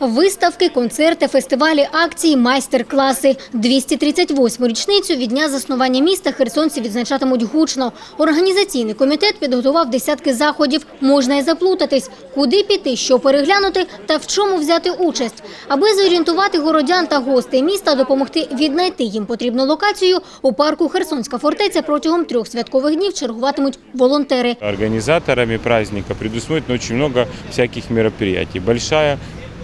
Виставки, концерти, фестивалі, акції, майстер-класи. 238-му річницю від дня заснування міста херсонці відзначатимуть гучно. Організаційний комітет підготував десятки заходів. Можна і заплутатись, куди піти, що переглянути та в чому взяти участь. Аби зорієнтувати городян та гостей міста, допомогти віднайти їм потрібну локацію, у парку Херсонська фортеця протягом трьох святкових днів чергуватимуть волонтери. Организаторами праздника предусмотрено очень много всяких мероприятий. Большая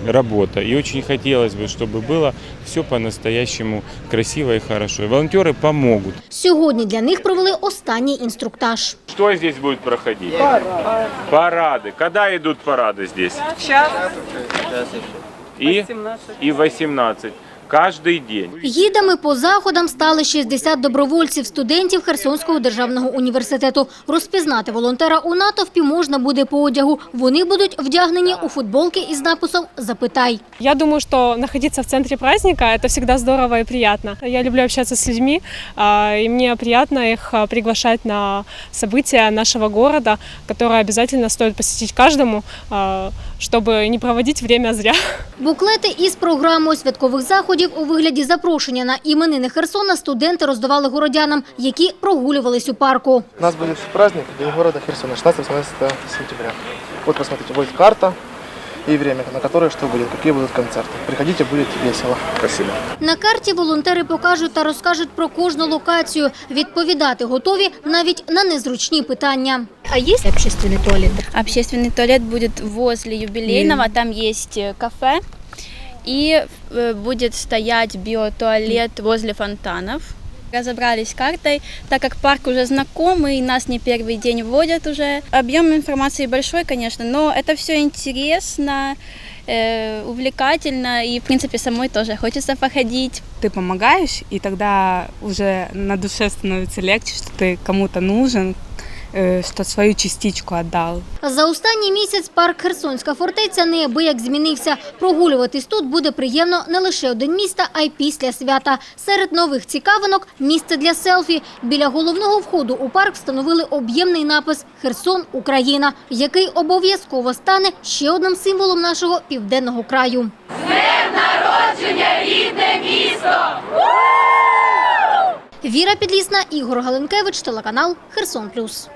работа. И очень хотелось бы, чтобы было все по-настоящему красиво и хорошо. И волонтеры помогут. Сьогодні для них провели останній інструктаж. Что здесь будет проходить? Парады. Когда идут парады здесь? Сейчас И, 17. и 18. Каждый день. Гідами по заходам стали 60 добровольців, студентів Херсонського державного університету. Розпізнати волонтера у натовпі можна буде по одягу. Вони будуть вдягнені у футболки із написом «Запитай». Я думаю, что находиться в центре праздника – это всегда здорово и приятно. Я люблю общаться с людьми, а, и мне приятно их а, приглашать на события нашего города, которые обязательно стоит посетить каждому, а, чтобы не проводить время зря. Буклети із програмою святкових заходів у вигляді запрошення на іменини Херсона студенти роздавали городянам, які прогулювались у парку. У нас будет праздник День города Херсона, 16-18 сентября. Вот посмотрите, будет карта и время, на которое что будет, какие будут концерты. Приходите, будет весело. Спасибо. На карті волонтери покажуть та розкажуть про кожну локацію. Відповідати готові навіть на незручні питання. А є общественний туалет? Общественный туалет будет возле юбилейного, там есть э, кафе. И э, будет стоять биотуалет возле фонтанов. Разобрались с картой, так как парк уже знакомый, нас не первый день вводят уже. Объем информации большой, конечно, но это все интересно, э, увлекательно и, в принципе, самой тоже хочется походить. ты помогаешь, и тогда уже на душе становится легче, что ты кому-то нужен, э, что свою частичку отдал. За останній місяць парк Херсонська фортеця неабияк змінився. Прогулюватись тут буде приємно не лише день міста, а й після свята. Серед нових цікавинок – місце для селфі. Біля головного входу у парк встановили об'ємний напис «Херсон – Україна», який обов'язково стане ще одним символом нашого південного краю. Днем народження, рідне місто! Віра Підлісна, Ігор Галенкевич, телеканал «Херсон Плюс».